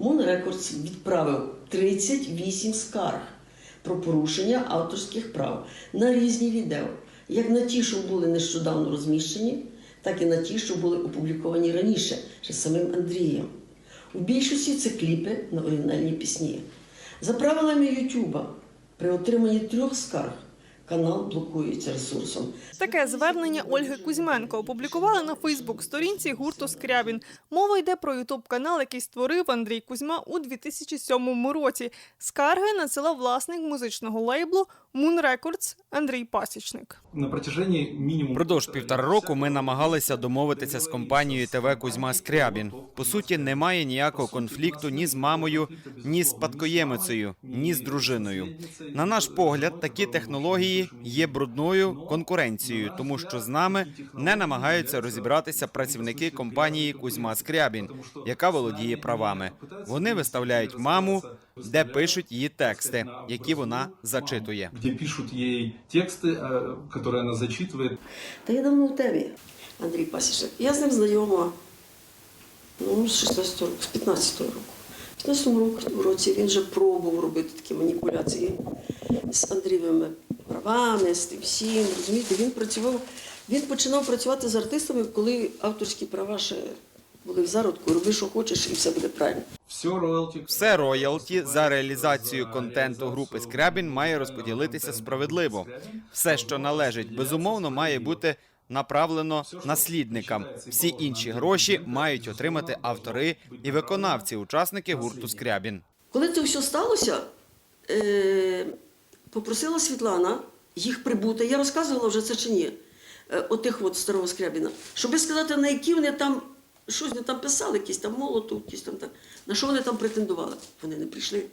Moon Records відправив 38 скарг про порушення авторських прав на різні відео, як на ті, що були нещодавно розміщені, так і на ті, що були опубліковані раніше, ще самим Андрієм. У більшості це кліпи на оригінальні пісні. За правилами Ютуба, при отриманні трьох скарг канал блокується ресурсом. Таке звернення Ольги Кузьменко опублікували на Фейсбук-сторінці гурту Скрябін. Мова йде про ютуб канал, який створив Андрій Кузьма у 2007 році. Скарги надсилав власник музичного лейблу Moon Records Андрій Пасічник. На протяжении минимум Продовж півтора року ми намагалися домовитися з компанією ТВ Кузьма Скрябін. По суті, немає ніякого конфлікту ні з мамою, ні з спадкоємицею, ні з дружиною. На наш погляд, такі технології є брудною конкуренцією, тому що з нами не намагаються розібратися працівники компанії Кузьма Скрябін, яка володіє правами. Вони виставляють маму, де пишуть її тексти, які вона зачитує. где пишут ей тексты, э, которые она зачитывает. Та я давно в темі, Андрій Пасічник. Я з ним знайома ну, з 16 року, з 15 року. В 15 року- році він вже пробував робити такі маніпуляції з Андрієвими правами, з тим всім. Розумієте, він працював, він починав працювати з артистами, коли авторські права ще були в зародку. Роби, що хочеш, і все буде правильно. Все роялті за реалізацію контенту групи Скрябін має розподілитися справедливо. Все, що належить, безумовно, має бути направлено наслідникам. Всі інші гроші мають отримати автори і виконавці, учасники гурту Скрябін. Коли це все сталося, е, попросила Світлана їх прибути. Я розказувала вже це чи ні, е, отих от старого Скрябіна, щоби сказати, на які вони там щось вони там писали, якісь там молоту, якісь там, так. на що вони там претендували. Вони не прийшли.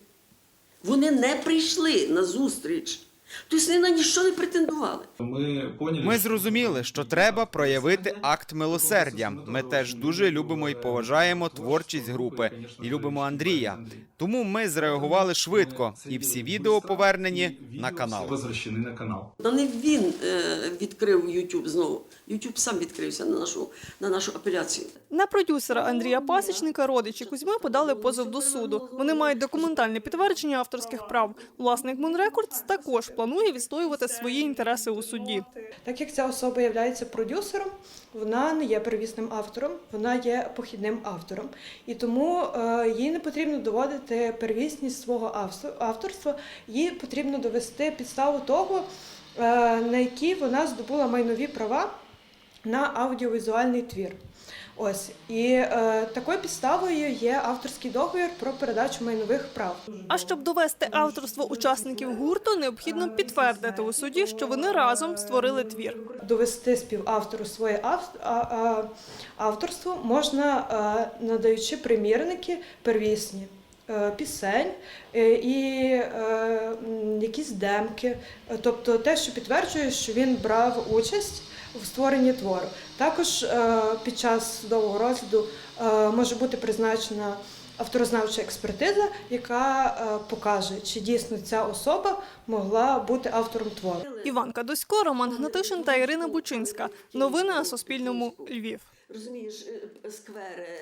Вони не прийшли на зустріч. Тобто вони на ніщо не претендували. Мы поняли, Ми что- зрозуміли, що треба проявити акт милосердя. Ми теж дуже любимо і поважаємо творчість групи і любимо Андрія. Тому ми зреагували швидко, і всі відео повернені на канал. возвращены на канал. Та не він е, відкрив YouTube знову. YouTube сам відкрився на нашу, на нашу апеляцію. На продюсера Андрія Пасічника родичі Кузьми подали позов до суду. Вони мають документальне підтвердження авторських прав. Власник Records також планує відстоювати свої інтереси у суді. Так як ця особа є продюсером, вона не є первісним автором, вона є похідним автором. І тому е, їй не потрібно доводити первісність свого авторства, їй потрібно довести підставу того, е, на які вона здобула майнові права на аудіовізуальний твір. Ось і е, такою підставою є авторський договір про передачу майнових прав. А щоб довести авторство учасників гурту, необхідно підтвердити у суді, що вони разом створили твір. довести співавтору своє авторство можна е, надаючи примірники первісні. е, Пісень е, і якісь демки, тобто те, що підтверджує, що він брав участь в створенні твору. Також е, під час судового розгляду е, може бути призначена авторознавча експертиза, яка е, покаже, чи дійсно ця особа могла бути автором твору. Іван Кадусько, Роман Гнатишин та Ірина Бучинська. Новини на Суспільному. Львів. Розумієш, сквери.